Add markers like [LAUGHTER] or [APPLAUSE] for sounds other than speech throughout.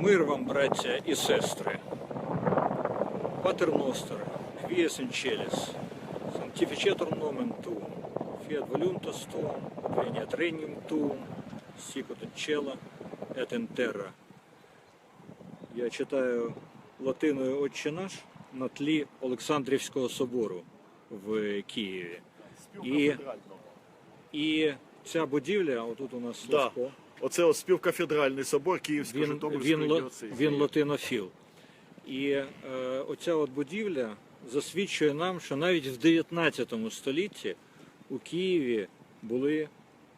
Мир вам, браття і сестри. Патер Ностер, Квіес Інчеліс, Sanctificetur nomen tuum, fiat voluntas tuum, veniat regnum tuum, sicut in cielo et in terra. Я читаю латиною Отче наш на тлі Олександрівського собору в Києві. І, і ця будівля, отут у нас Да. Оце ось співкафедральний собор Київського він, діоцезії. він латинофіл. І е, оця от будівля засвідчує нам, що навіть в 19 столітті у Києві були,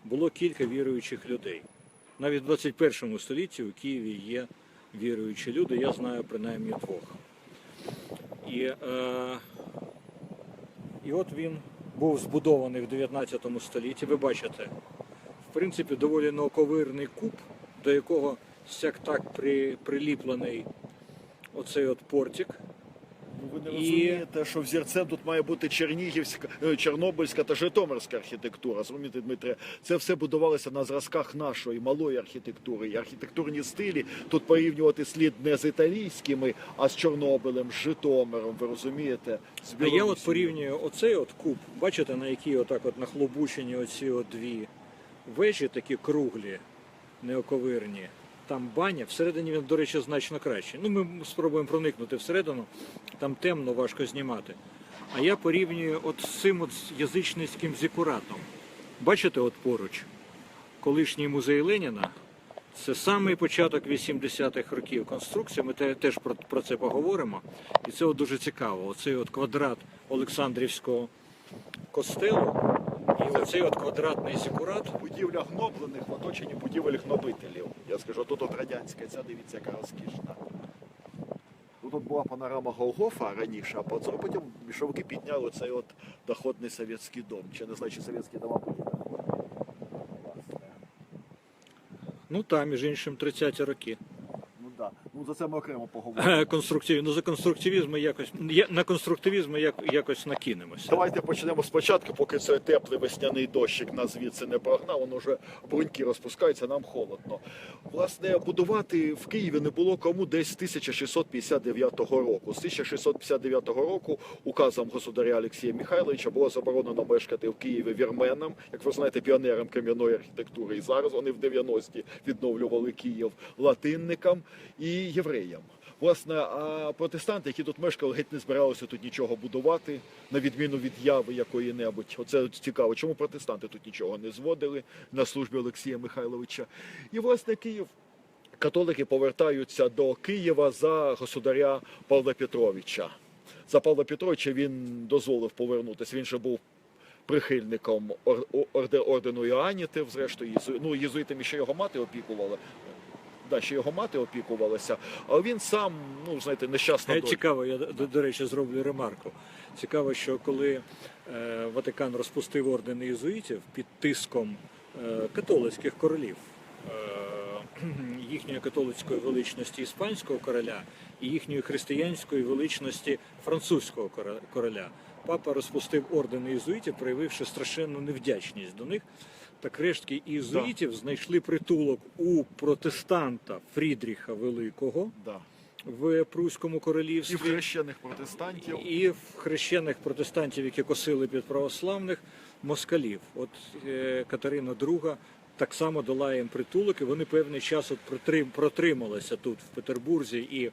було кілька віруючих людей. Навіть в 21 столітті у Києві є віруючі люди, я знаю принаймні двох. І, е, і от він був збудований в 19 столітті. Ви бачите, в принципі, доволі науковирний куб, до якого сяк так при, приліплений оцей от портик. Ну, ви не І- розумієте, що взірцем тут має бути Чернігівська, е, Чорнобильська та Житомирська архітектура. Розумієте, Дмитре, це все будувалося на зразках нашої малої архітектури. І архітектурні стилі тут порівнювати слід не з італійськими, а з Чорнобилем, з Житомиром. Ви розумієте? З А я от порівнюю оцей от куб, бачите, на якій отак от нахлобучені оці от дві вежі, такі круглі, неоковирні. Там баня, всередині він, до речі, значно кращий. Ну, ми спробуємо проникнути всередину, там темно, важко знімати. А я порівнюю от з цим от язичницьким зікуратом. Бачите, от поруч, колишній музей Леніна. Це самий початок 80-х років конструкції. Ми теж про це поговоримо. І це от дуже цікаво. Оцей от квадрат Олександрівського костелу і оцей от квадратний зікурат. Будівля гноблених в оточенні будівель гнобителів. Я скажу, тут от радянська, ця дивіться, яка розкішна. Тут от була панорама Голгофа раніше, а потім більшовики підняли цей от доходний совєтський дом. Чи не знаю, чи совєтські дома були. Ну там, між іншим, 30-ті роки. Ну. За це ми окремо поговоримо. Конструктив... Ну, за конструктивізм ми якось на конструктивізм ми як... якось накинемося. Давайте почнемо спочатку, поки цей теплий весняний дощик нас звідси не прогнав, воно вже бруньки розпускаються, нам холодно. Власне, будувати в Києві не було кому десь з 1659 року. З 1659 року указом государя Олексія Михайловича було заборонено мешкати в Києві вірменам, як ви знаєте, піонерам кам'яної архітектури. І зараз вони в 90-ті відновлювали Київ латинникам і євреям. Власне, а протестанти, які тут мешкали, геть не збиралися тут нічого будувати, на відміну від яви якої-небудь. Оце цікаво, чому протестанти тут нічого не зводили на службі Олексія Михайловича. І власне Київ. Католики повертаються до Києва за государя Павла Петровича. За Павла Петровича він дозволив повернутися. Він же був прихильником ор- орде- ордену Іоанітів, зрештою, ну, єзуїтами ще його мати опікувала. Да, ще його мати опікувалася, а він сам, ну знаєте, нещасна Е. Цікаво, я до, до речі зроблю ремарку. Цікаво, що коли е, Ватикан розпустив орден єзуїтів під тиском е, католицьких королів, е, [CLEARS THROAT] їхньої католицької величності іспанського короля і їхньої християнської величності французького короля, папа розпустив орден єзуїтів, проявивши страшенну невдячність до них. Так рештки єзуїтів знайшли притулок у протестанта Фрідріха Великого Да. в Пруському І королівстві. в хрещених протестантів. І в хрещених протестантів, які косили під православних москалів. От е, Катерина II так само дала їм притулок, і вони певний час от протрим- протрималися тут, в Петербурзі і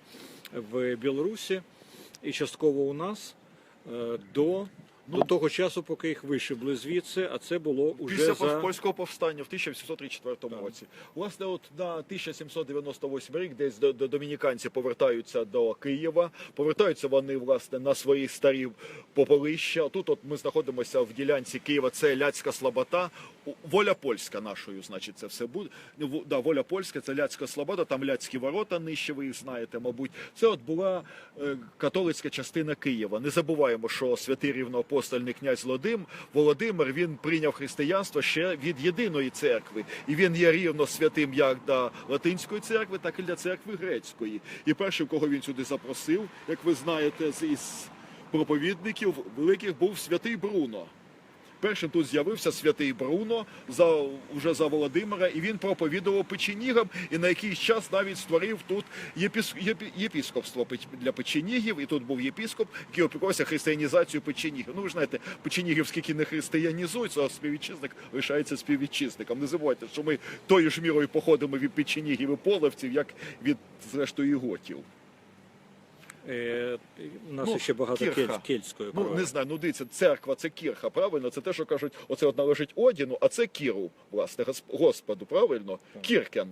в Білорусі, і частково у нас е, до, до того часу, поки їх вишибли звідси, а це було уже Після за польського повстання в 1734 році. Власне, от на 1798 рік десь до, до домініканці повертаються до Києва. Повертаються вони власне на свої старі пополища. Тут от ми знаходимося в ділянці Києва. Це Ляцька Слобода. Воля польська нашою, значить, це все буде. Ну, Да, воля польська, це Ляцька Слобода, там Ляцькі ворота нижче, ви їх знаєте, мабуть. Це от була е, католицька частина Києва. Не забуваємо, що святий рівноапостольний князь Володим, Володимир він прийняв християнство ще від єдиної церкви, і він є рівно святим як для латинської церкви, так і для церкви грецької. І першим, кого він сюди запросив, як ви знаєте, з із проповідників великих був святий Бруно. Першим тут з'явився святий Бруно за вже за Володимира, і він проповідував печенігам, і на якийсь час навіть створив тут єпіс, єпі, єпіскопство для печенігів. І тут був єпіскоп, який опікувався християнізацією печенігів. Ну ви ж знаєте, печенігів скільки не християнізуються, а співвітчизник лишається співвітчизником. Не забувайте, що ми тою ж мірою походимо від печенігів і половців, як від зрештою готів. Е, у нас Ну, ще багато кірха. кель- кельтської Ну не знаю, ну дивіться, церква це кірха, правильно? Це те, що кажуть, оце от належить Одіну, а це кіру, власне, Господу, правильно? Кіркен.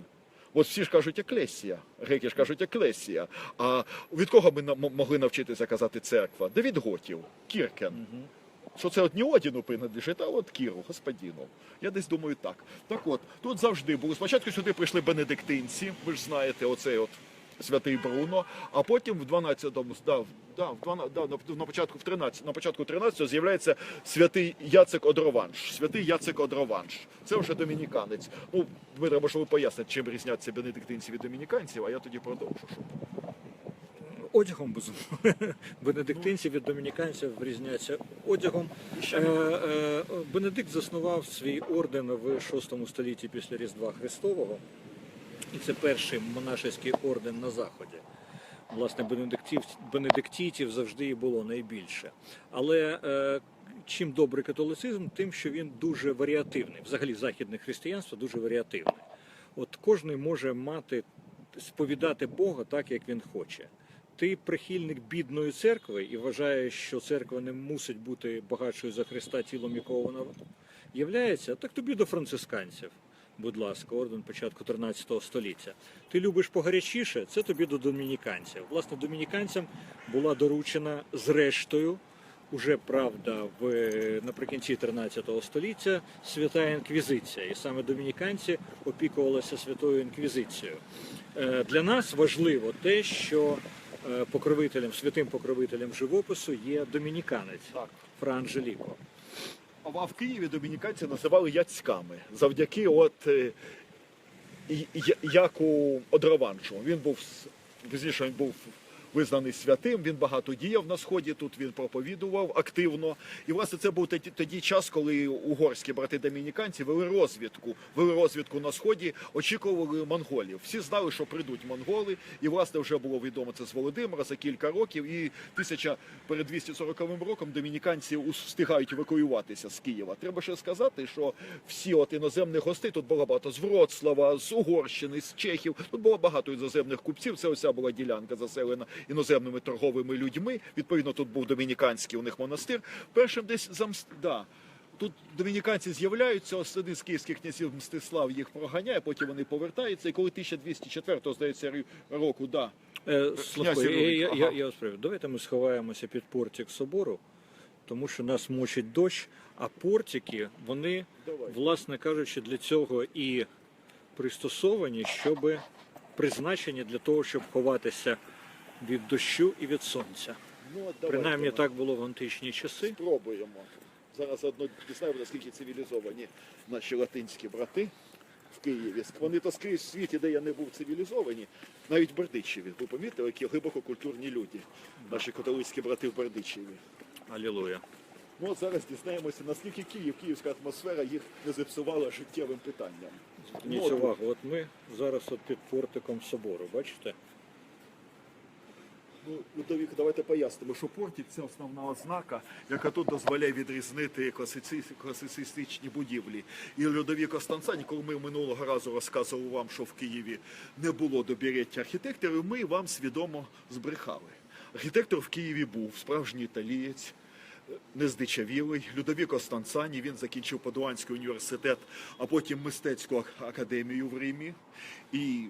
От всі ж кажуть еклесія, греки ж кажуть еклесія. А від кого ми могли навчитися казати церква? Да від готів, кіркен. Що це от не Одіну принадлежить, а от Кіру, господіну. Я десь думаю так. Так от, тут завжди було. Спочатку сюди прийшли бенедиктинці, ви ж знаєте, оцей от святий Бруно, а потім в 12-му, да, да, в 12, да, на, на початку в 13, на початку 13-го з'являється святий Яцек Одрованш. Святий Яцек Одрованш. Це вже домініканець. Ну, Дмитро, може ви поясните, чим різняться бенедиктинці від домініканців, а я тоді продовжу. Щоб... Одягом безумовно. [LAUGHS] Бенедиктинці від домініканців різняться одягом. Е, е, Бенедикт заснував свій орден в 6 столітті після Різдва Христового. І це перший монашеський орден на Заході. Власне, бенедиктів, бенедиктітів завжди і було найбільше. Але е, чим добрий католицизм, тим, що він дуже варіативний. Взагалі, західне християнство дуже варіативне. От кожен може мати, сповідати Бога так, як він хоче. Ти прихильник бідної церкви і вважаєш, що церква не мусить бути багатшою за Христа, тілом якого вона являється, так тобі до францисканців. Будь ласка, орден початку 13 століття. Ти любиш погарячіше, це тобі до домініканців. Власне, домініканцям була доручена зрештою, уже правда, в наприкінці 13 століття свята інквізиція. І саме домініканці опікувалися святою інквізицією. Е, Для нас важливо те, що е, покровителем, святим покровителем живопису є домініканець Так. А в Києві домініканці називали яцьками завдяки от е, Яку Одрованчу. Він був пізніше він був визнаний святим. Він багато діяв на сході. Тут він проповідував активно. І власне це був тоді, час, коли угорські брати домініканці вели розвідку. Вели розвідку на сході, очікували монголів. Всі знали, що прийдуть монголи. І власне вже було відомо це з Володимира за кілька років. І тисяча перед 240 роком домініканці встигають евакуюватися з Києва. Треба ще сказати, що всі от іноземних гостей тут було багато з Вроцлава, з Угорщини, з Чехів. Тут було багато іноземних купців. Це ося була ділянка заселена іноземними торговими людьми. Відповідно, тут був домініканський у них монастир. Першим десь замс... да. Тут домініканці з'являються, один з київських князів Мстислав їх проганяє, потім вони повертаються. І коли 1204 здається, року, да, Е, Славко, я, Ірвин, я, я, ага. я вас приведу. Давайте ми сховаємося під портик собору, тому що нас мочить дощ, а портики, вони, Давай. власне кажучи, для цього і пристосовані, щоб призначені для того, щоб ховатися від дощу і від сонця. ну, от давайте Принаймні ми так було в античні часи. спробуємо. Зараз одно дізнаємо, наскільки цивілізовані наші латинські брати в Києві. Вони то скрізь в світі, де я не був цивілізовані, навіть в Бердичеві. Ви помітили, які глибоко культурні люди, наші католицькі брати в Бердичеві. Алілуя. Ну от зараз дізнаємося, наскільки Київ, київська атмосфера їх не зіпсувала життєвим питанням. Зверніть Ну, от увагу, от ми зараз от під портиком собору, бачите? Ну, Людовік, давайте пояснимо, що портик це основна ознака, яка тут дозволяє відрізнити класицистичні будівлі. І Людовік Останцані, коли ми минулого разу розказували вам, що в Києві не було добір'яття архітекторів, ми вам свідомо збрехали. Архітектор в Києві був справжній італієць, нездичавілий. Людовік Останцані, він закінчив Падуанський університет, а потім мистецьку академію в Римі. І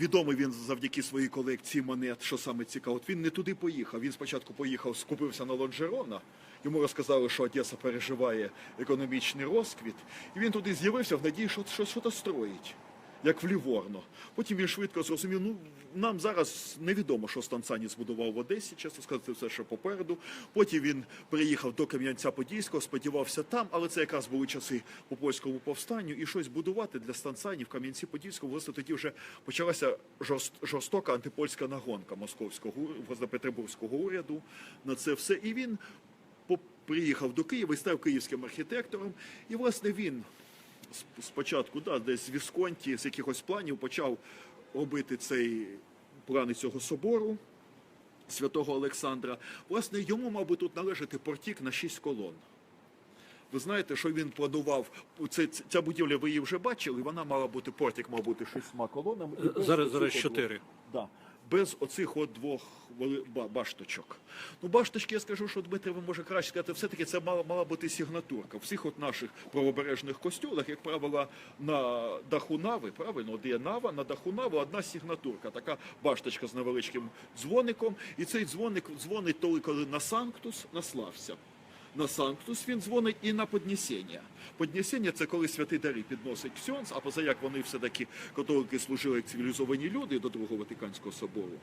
Відомий він завдяки своїй колекції монет, що саме цікаво. Він не туди поїхав. Він спочатку поїхав, скупився на Лонжерона. Йому розказали, що Одеса переживає економічний розквіт. І він туди з'явився в надії, що щось строїть, як в Ліворно. Потім він швидко зрозумів, ну нам зараз невідомо, що Станцані збудував в Одесі, чесно сказати, все ще попереду. Потім він приїхав до Кам'янця-Подільського, сподівався там, але це якраз були часи по польському повстанню, і щось будувати для Станцані в Кам'янці-Подільському. Власне, тоді вже почалася жорст, жорстока антипольська нагонка московського ур- Петербурзького уряду на це все. І він приїхав до Києва і став київським архітектором. І, власне, він спочатку, да, десь з Вісконті, з якихось планів почав робити цей плани цього собору святого Олександра. Власне, йому, мабуть, тут належати портік на шість колон. Ви знаєте, що він планував це, ця будівля, ви її вже бачили. Вона мала бути портик, мав бути шістьма колонами. Зараз зараз чотири. Да. Без оцих от двох башточок. Ну, башточки, я скажу, що Дмитре, ви може краще сказати, все-таки це мала, мала бути сигнатурка. Всіх от наших правобережних костюлах, як правило, на даху нави, правильно, є нава, на даху нави одна сигнатурка, така башточка з невеличким дзвоником. І цей дзвоник дзвонить толи, коли на санктус наслався. На Санктус він дзвонить і на Поднесення. Поднесення це коли святі дари підносить ксьонц, а поза як вони все-таки католики служили як цивілізовані люди до Другого Ватиканського собору.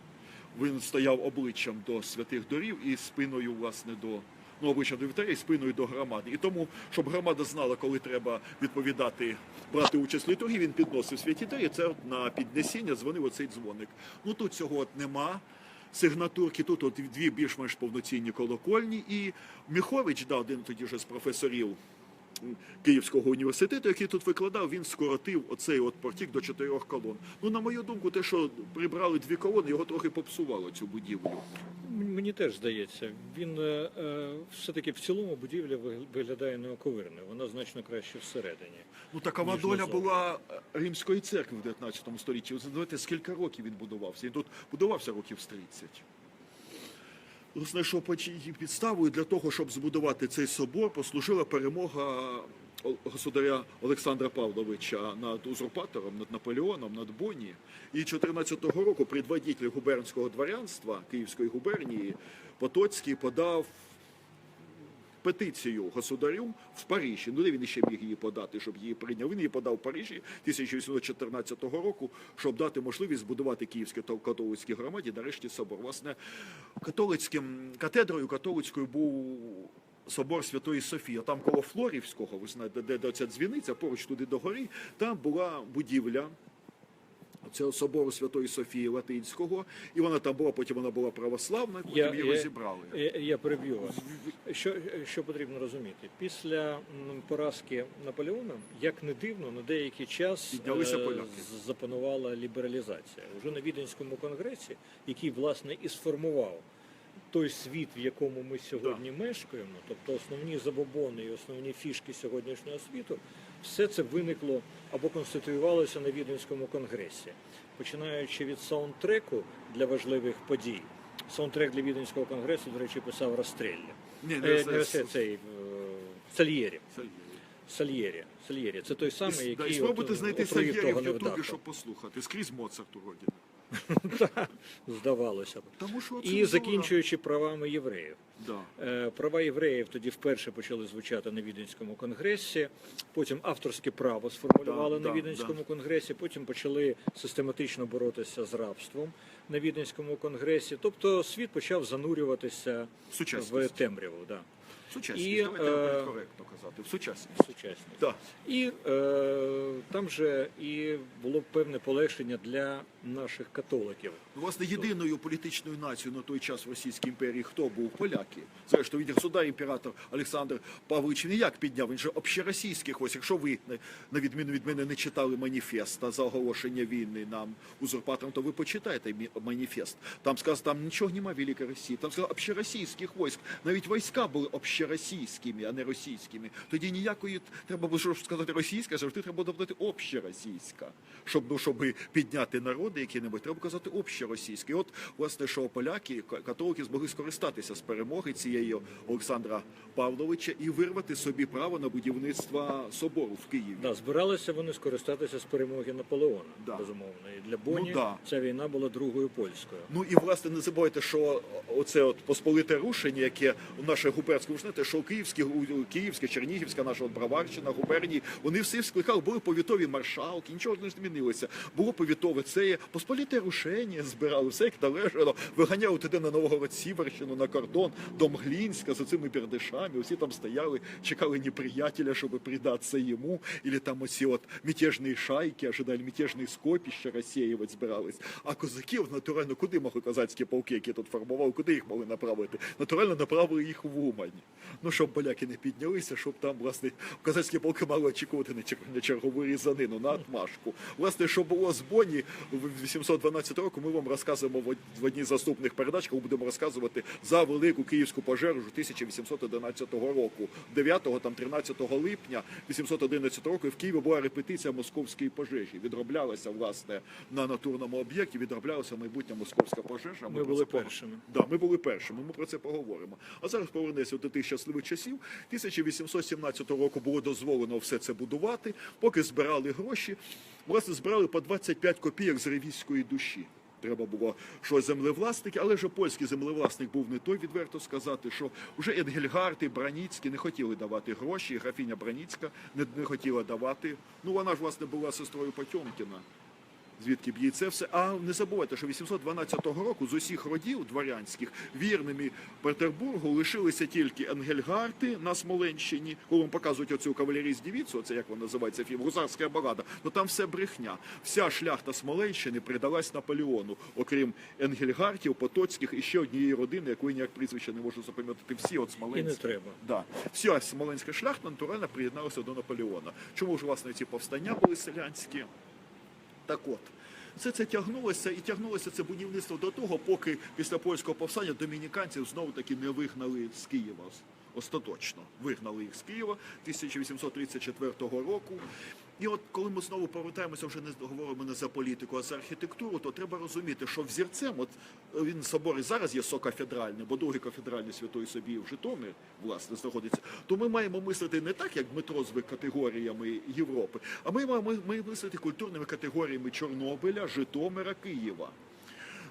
Він стояв обличчям до святих дарів і спиною, власне, до ну, обличчям до вівтаря і спиною до громади. І тому, щоб громада знала, коли треба відповідати, брати участь в літургії, він підносив святі дари. Це от на піднесіння дзвонив оцей дзвоник. Ну тут цього от нема сигнатурки. Тут от дві більш-менш повноцінні колокольні. І Міхович, да, один тоді вже з професорів Київського університету, який тут викладав, він скоротив оцей от портік до чотирьох колон. Ну, на мою думку, те, що прибрали дві колони, його трохи попсувало цю будівлю. Мені теж здається, він е, е, все-таки в цілому будівля ви- виглядає неоковирною. Вона значно краще всередині. Ну такова доля була е, римської церкви в 19 столітті. Ви знаєте, скільки років він будувався? Він тут будувався років з 30. Що підставою для того, щоб збудувати цей собор, послужила перемога государя Олександра Павловича над узурпатором, над Наполеоном, над Боні. І 14-го року предводитель губернського дворянства Київської губернії Потоцький подав петицію государю в Парижі. Ну, де він ще міг її подати, щоб її прийняв. Він її подав в Парижі 1814 року, щоб дати можливість збудувати Київській католицькій громаді нарешті собор. Власне, католицьким катедрою католицькою був. Собор Святої Софії, там коло Флорівського, ви знаєте, де, де ця дзвіниця, поруч туди до гори, там була будівля цього собору Святої Софії Латинського, і вона там була, потім вона була православна, потім її розібрали. Я, я переб'ю вас. Що, що потрібно розуміти? Після поразки Наполеона, як не дивно, на деякий час е, запанувала лібералізація. Уже на Віденському конгресі, який власне і сформував той світ, в якому ми сьогодні мешкаємо, тобто основні забобони і основні фішки сьогоднішнього світу, все це виникло або конституювалося на Віденському конгресі, починаючи від саундтреку для важливих подій. Саундтрек для Віденського конгресу, до речі, писав Растрелля. Ні, Е, не не це- Растрелля, цей е, Сальєрі. Сальєрі. Сальєрі. Це той самий, Да, і який спробуйте от, знайти отруїв Сальєрі в Ютубі, щоб послухати. Скрізь Моцарт уроді. [LAUGHS] Здавалося б. Тому що І закінчуючи правами євреїв. Да. Е, Права євреїв тоді вперше почали звучати на Віденському конгресі. Потім авторське право сформулювали Да, на да, Віденському конгресі. Потім почали систематично боротися з рабством на Віденському конгресі. Тобто світ почав занурюватися В в темряву. Да. Сучасність. І, Давайте е, коректно казати. В сучасність. Сучасність. Да. І е, там же і було певне полегшення для наших католиків. Ну, Власне, єдиною політичною нацією на той час в Російській імперії хто був? Поляки. Зрештою, від государ імператор Олександр Павлович він як підняв? Він же общеросійських. Ось якщо ви, на- відміну від мене, не читали маніфеста за оголошення війни нам узурпаторам, то ви почитайте мі- маніфест. Там сказано, там нічого немає Великої Росії. Там сказано общеросійських військ. Навіть війська були общеросійськими, а не російськими. Тоді ніякої треба було щоб сказати російська, завжди треба додати общеросійська. Щоб ну щоб підняти народи які-небудь, треба казати общеросійське. І от власне, що поляки, ка- католики змогли скористатися з перемоги цієї Олександра Павловича і вирвати собі право на будівництво собору в Києві. Да, збиралися вони скористатися з перемоги Наполеона, Да. безумовно. І для Боні Ну, да. ця війна була другою польською. Ну і власне не забувайте, що оце от посполите рушення, яке у наше губернське, ви знаєте, що Київське, Київське, Чернігівська, наша от Браварщина, губернії, вони всі скликали, були повітові маршалки, нічого не змінилося. Було повітове це є посполите рушення, збирали все як належало, виганяли туди на Новгород Сіверщину, на кордон до Мглінська з цими бердишами. Усі там стояли, чекали неприятеля, щоб придатися йому, или там оці от мятежні шайки, ожидали мятежні скопіща розсіювати збирались. А козаків натурально куди могли козацькі полки, які тут формували, куди їх могли направити? Натурально направили їх в Умань. Ну, щоб поляки не піднялися, щоб там, власне, козацькі полки мали очікувати на чергову різанину, на отмашку. Власне, що було з Бонні в 812 року, ми вам розказуємо в одній з наступних передач, коли будемо розказувати за велику київську пожежу 1811 року. 9 там 13 липня 811 року в Києві була репетиція московської пожежі. Відроблялася, власне, на натурному об'єкті, відроблялася майбутня московська пожежа. Ми про були це пог- першими. Да, ми були першими, ми про це поговоримо. А зараз повернемося до тих щасливих часів. 1817 року було дозволено все це будувати, поки збирали гроші. Власне, збирали по 25 копійок з ревізької душі. Треба було що землевласники, але ж польський землевласник був не той, відверто сказати, що вже Енгельгард і Браніцький не хотіли давати гроші, і графіня Браніцька не, не хотіла давати. Ну вона ж власне була сестрою Потьомкіна звідки б їй це все. А не забувайте, що 812 року з усіх родів дворянських вірними Петербургу лишилися тільки Енгельгарти на Смоленщині, коли вам показують оцю кавалерійську дівіцю, це як вона називається фільм, гусарська балада. Ну там все брехня. Вся шляхта Смоленщини придалась Наполеону, окрім Енгельгартів, Потоцьких і ще однієї родини, якої ніяк прізвище не можу запам'ятати. Всі от І не треба. Да. Вся смоленська шляхта натурально приєдналася до Наполеона. Чому ж власне ці повстання були селянські? Так от, все це тягнулося і тягнулося це будівництво до того, поки після польського повстання домініканців знову таки не вигнали з Києва. Остаточно вигнали їх з Києва 1834 року. І от коли ми знову повертаємося, вже не говоримо не за політику, а за архітектуру, то треба розуміти, що взірцем, от він собор і зараз є сокафедральний, бо другий кафедральний Святої Собі в Житомирі, власне, знаходиться, то ми маємо мислити не так, як Дмитро звик категоріями Європи, а ми маємо ми мислити культурними категоріями Чорнобиля, Житомира, Києва.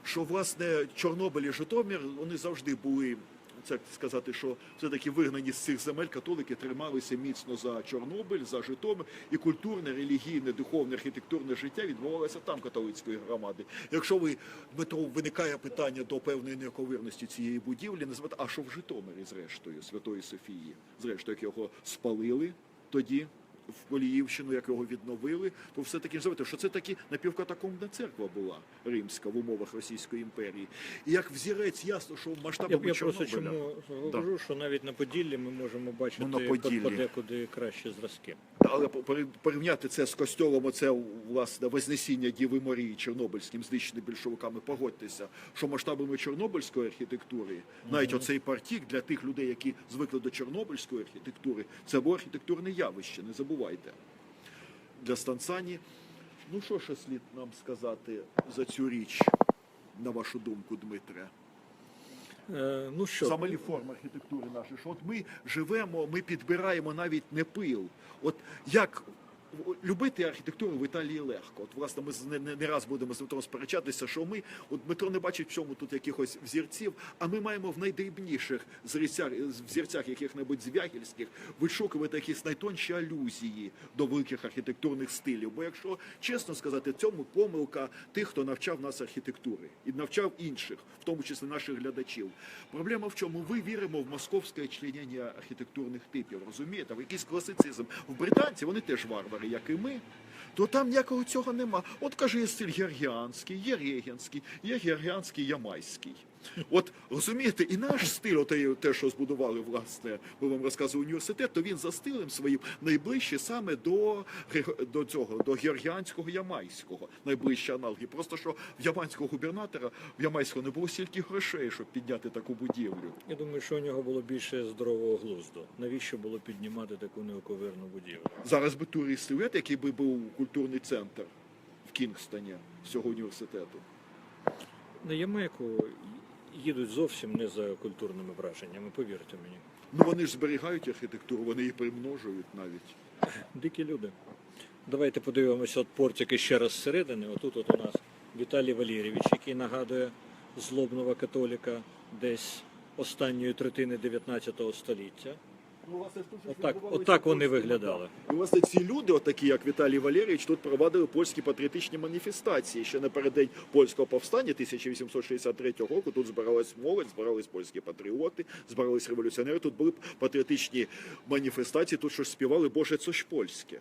Що власне Чорнобиль і Житомир вони завжди були. Це сказати, що все-таки вигнані з цих земель католики трималися міцно за Чорнобиль, за Житомир, і культурне, релігійне, духовне, архітектурне життя відбувалося там католицької громади. Якщо ви Дмитро виникає питання до певної неоковирності цієї будівлі, назвати, а що в Житомирі, зрештою, Святої Софії, зрештою, як його спалили тоді. В Коліївщину, як його відновили, то все таки знаєте, що це таки напівкатакомбна церква була римська в умовах Російської імперії. І як взірець, ясно, що Я, масштабами я просто Чорнобиля. чому говорю, що навіть на Поділлі ми можемо бачити Ну, на Поділлі. подекуди кращі зразки. Але порівняти це з костьолом, оце власне Вознесіння Діви Марії Чорнобильським, знищеним більшовиками, погодьтеся, що масштабами чорнобильської архітектури, навіть оцей партік для тих людей, які звикли до чорнобильської архітектури, це було архітектурне явище, не забувайте. Для Станцані. Ну що ще слід нам сказати за цю річ, на вашу думку, Дмитре? Е, ну що, Взагалі форма архітектури нашої, що от ми живемо, ми підбираємо навіть не пил. От як любити архітектуру в Італії легко. От власне ми не, не, раз будемо з Дмитром сперечатися, що ми, от Дмитро не бачить в цьому тут якихось взірців, а ми маємо в найдрібніших зрізцях, взірцях яких-небудь звягільських вишукувати якісь найтонші алюзії до великих архітектурних стилів. Бо якщо чесно сказати, цьому помилка тих, хто навчав нас архітектури і навчав інших, в тому числі наших глядачів. Проблема в чому? Ви віримо в московське членення архітектурних типів, розумієте? В якийсь класицизм. В британці вони теж варвари, як і ми. То там ніякого цього нема. От каже, є стиль георгіанський, є регенський, є гергіанський, ямайський. От розумієте, і наш стиль, оте, те, що збудували, власне, ми вам розказував університет, то він за стилем своїм найближче саме до, до цього, до георгіанського ямайського, найближчі аналоги. Просто що в ямайського губернатора, в ямайського не було стільки грошей, щоб підняти таку будівлю. я думаю, що у нього було більше здорового глузду. Навіщо було піднімати таку неоковирну будівлю? Зараз би уявляєте, який би був культурний центр в Кінгстоні цього університету. На Ямайку їдуть зовсім не за культурними враженнями, повірте мені. Ну вони ж зберігають архітектуру, вони її примножують навіть. Дикі люди. Давайте подивимося от портики ще раз зсередини. Отут от у нас Віталій Валерійович, який нагадує злобного католіка десь останньої третини 19 століття. Отак, отак вони виглядали. І, власне, ці люди, отакі як Віталій Валерійович, тут провадили польські патріотичні маніфестації. Ще напередодні польського повстання 1863 року. Тут збиралась молодь, збирались польські патріоти, збирались революціонери. Тут були патріотичні маніфестації. Тут щось співали Боже, це ж польське.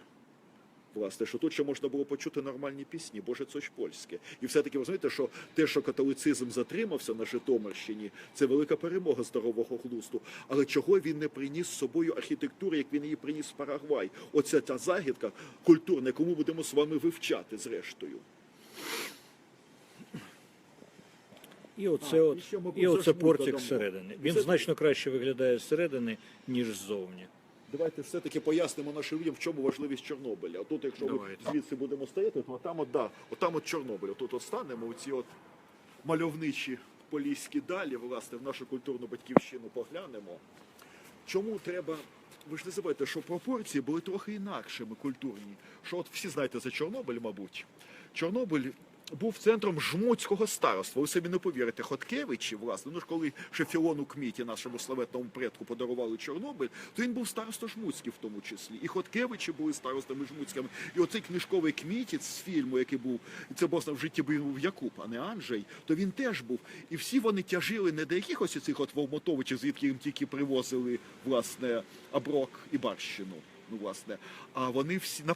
Власне, що тут ще можна було почути нормальні пісні, боже, це ж польське. І все-таки ви розумієте, що те, що католицизм затримався на Житомирщині, це велика перемога здорового глузду. Але чого він не приніс з собою архітектури, як він її приніс в Парагвай? Оце та загідка культурна, яку ми будемо з вами вивчати зрештою. І оце, А, от, і і оце портик зсередини. Він Це- значно краще виглядає зсередини, ніж ззовні. Давайте все-таки пояснимо нашим людям, в чому важливість Чорнобиля. Тут, якщо Давайте. ми звідси будемо стояти, то там от, да, отам от Чорнобиль. Тут от станемо, оці от мальовничі поліські далі, власне, в нашу культурну батьківщину поглянемо. Чому треба. Ви ж не забувайте, що пропорції були трохи інакшими культурні. Що от всі знаєте за Чорнобиль, мабуть. Чорнобиль був центром жмутського староства. Ви собі не повірите, Хоткевичі, власне, ну ж коли ще Філону Кміті, нашому славетному предку, подарували Чорнобиль, то він був старосто жмутський в тому числі. І Хоткевичі були старостами жмутськими. І оцей книжковий Кмітіць з фільму, який був, і це власне в житті був Якуб, а не Анджей, то він теж був. І всі вони тяжили не до якихось цих от Волмотовичів, звідки їм тільки привозили власне Аброк і Барщину. Ну, власне, а вони всі на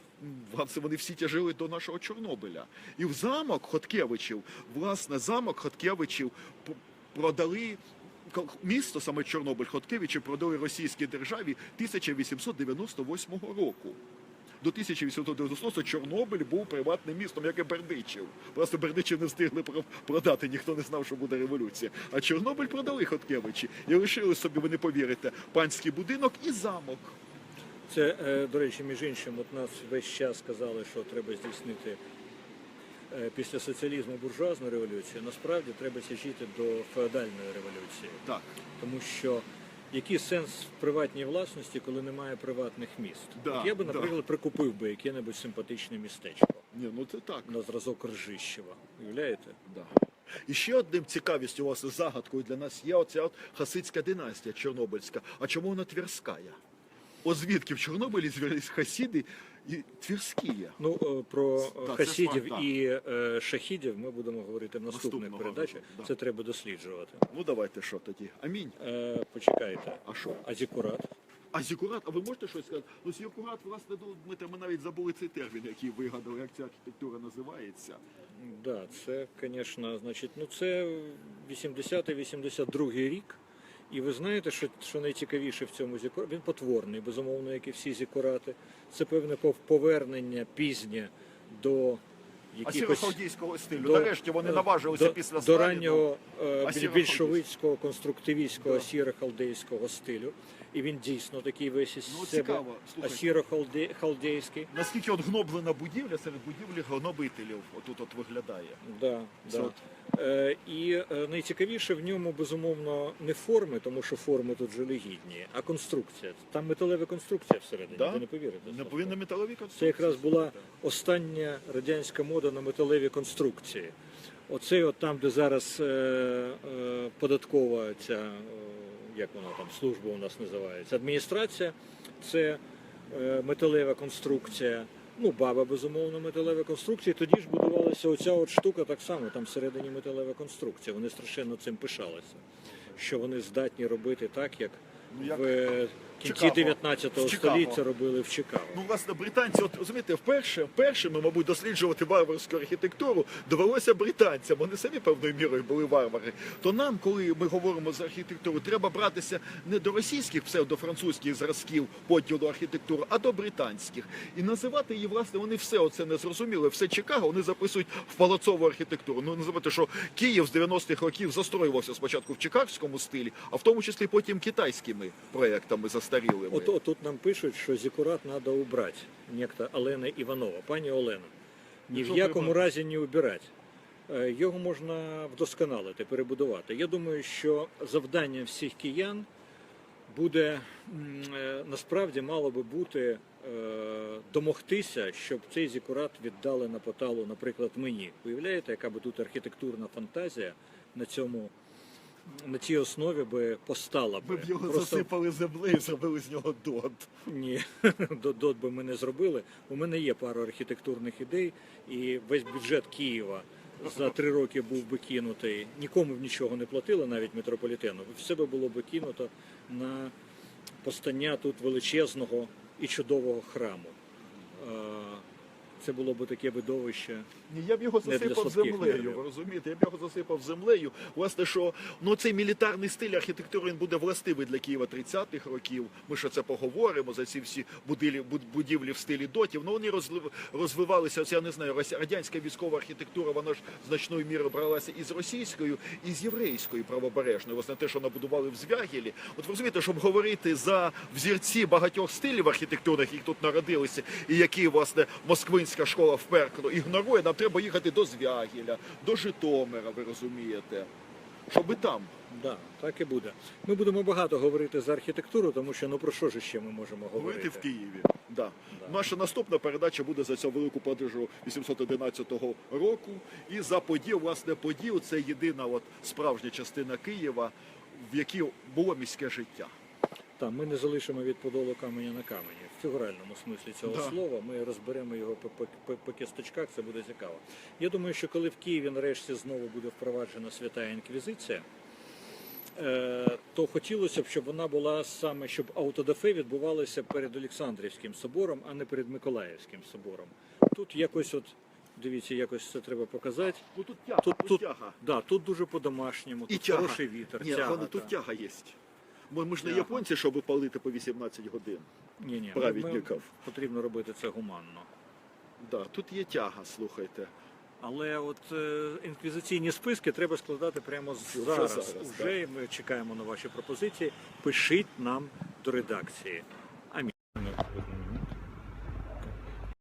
вони всі тяжили до нашого Чорнобиля. І в замок Хоткевичів, власне, замок Хоткевичів продали. Місто саме Чорнобиль Хоткевичі продали російській державі 1898 року. До 1898 Чорнобиль був приватним містом, як і Бердичів. Просто Бердичів не встигли про- продати, ніхто не знав, що буде революція. А Чорнобиль продали Хоткевичі і лишили собі, ви не повірите, панський будинок і замок. Це, е, до речі, між іншим, от нас весь час сказали, що треба здійснити е, після соціалізму буржуазну революцію. Насправді треба сяжіти до феодальної революції. Так. Тому що який сенс в приватній власності, коли немає приватних міст? Да, От я би, да. наприклад, прикупив би яке-небудь симпатичне містечко Ні, ну це так. на зразок Ржищева. Уявляєте? Да. І ще одним цікавістю, власне, загадкою для нас є оця от хасидська династія Чорнобильська. А чому вона Тверська? От звідки в Чорнобилі звелись хасіди і Тверські? Ну е, про е, Так, хасідів факт, і е, шахідів ми будемо говорити в наступних передачах. да. Це треба досліджувати. Ну давайте що тоді? Амінь. Е, почекайте. А що? А зікурат? А зікурат, а ви можете щось сказати? Ну, зікурат, власне, ну, ми, навіть забули цей термін, який вигадали, як ця архітектура називається. Да, це, звісно, значить, ну це 80-82 рік. І ви знаєте, що, що найцікавіше в цьому зікураті? Він потворний, безумовно, як і всі зікурати. Це певне пов- повернення пізнє до якихось... сірохалдійського стилю. до- Нарешті вони е, наважилися до, після до раннього е, більшовицького, конструктивістського, Да. сіро-халдейського стилю. І він дійсно такий весь із Ну, себе цікаво, асіро-халдейський. Наскільки от гноблена будівля серед будівлі гнобителів отут от виглядає. Да, Це да. от Е, і е, найцікавіше в ньому безумовно не форми, тому що форми тут жалюгідні, а конструкція. Там металева конструкція всередині. Да? Ви не повірите. Не повинна металові конструкції. Це якраз була остання радянська мода на металеві конструкції. Оцей от там, де зараз е, е, податкова ця, е, як вона там, служба у нас називається, адміністрація, це е, металева конструкція. Ну, баба, безумовно, металева конструкція. Тоді ж будувалася оця от штука так само, там всередині металева конструкція. Вони страшенно цим пишалися, що вони здатні робити так, як, Ну, як в кінці Чикаго. 19 століття робили в Чикаго. Ну, власне, британці, от розумієте, вперше, першими, мабуть, досліджувати варварську архітектуру довелося британцям. Вони самі певною мірою були варвари. То нам, коли ми говоримо за архітектуру, треба братися не до російських псевдофранцузьких зразків поділу архітектури, а до британських. І називати її, власне, вони все оце не зрозуміли. Все Чикаго вони записують в палацову архітектуру. Ну, забудьте, що Київ з 90-х років застроювався спочатку в чикагському стилі, а в тому числі потім китайськими проектами застарілими. От, от тут нам пишуть, що зікурат треба убрати. Некто Олена Іванова. Пані Олена, ні в якому разі не убирати. Е, Його можна вдосконалити, перебудувати. Я думаю, що завдання всіх киян буде е, насправді мало би бути е, домогтися, щоб цей зікурат віддали на поталу, наприклад, мені. Уявляєте, яка би тут архітектурна фантазія на цьому на цій основі би постала би. Ми б його Просто- засипали землею, зробили з нього дот. ні, [LAUGHS] до- дот би ми не зробили. У мене є пара архітектурних ідей, і весь бюджет Києва за три роки був би кинутий. Нікому б нічого не платили, навіть метрополітену. Все би було би кинуто на постання тут величезного і чудового храму. Це було б таке видовище. Ні, я б його засипав землею, ви розумієте? Я б його засипав землею. Власне, що ну цей мілітарний стиль архітектури він буде властивий для Києва 30-х років. Ми ще це поговоримо за ці всі будівлі, буд- будівлі в стилі дотів. Ну вони розвивалися. Ось я не знаю, радянська військова архітектура, вона ж значною мірою бралася і з російською, і з єврейською правобережною. Власне, те, що набудували в Звягілі. От ви розумієте, щоб говорити за взірці багатьох стилів архітектурних, які тут народилися, і які власне москвинська школа вперто ігнорує, нам треба їхати до Звягіля, до Житомира, ви розумієте, щоби там. Да, так і буде. Ми будемо багато говорити за архітектуру, тому що ну про що ж ще ми можемо говорити? Говорити в Києві. Да. Да. Наша наступна передача буде за цю велику подорожу 811 року. І за поділ, власне, поділ це єдина от справжня частина Києва, в якій було міське життя. Так, ми не залишимо від подолу каменя на камені. Фігуральному смислі цього Да. слова. Ми розберемо його по, по, по, по кісточках, це буде цікаво. Я думаю, що коли в Києві нарешті знову буде впроваджена свята інквізиція, е, то хотілося б, щоб вона була саме, щоб аутодафе відбувалося перед Олександрівським собором, а не перед Миколаївським собором. Тут якось от. Дивіться, якось це треба показати. Ну тут тяга, Тут, тут, тяга. да, тут дуже по-домашньому, тут тяга. хороший вітер. Ні, тяга, головне, тут тяга є. Ми, ми ж не японці, щоб палити по 18 годин. Ні, ні, праведників. потрібно робити це гуманно. Да, тут є тяга, слухайте. Але от е, інквізиційні списки треба складати прямо з- Вже зараз. зараз, Уже і ми чекаємо на ваші пропозиції. Пишіть нам до редакції.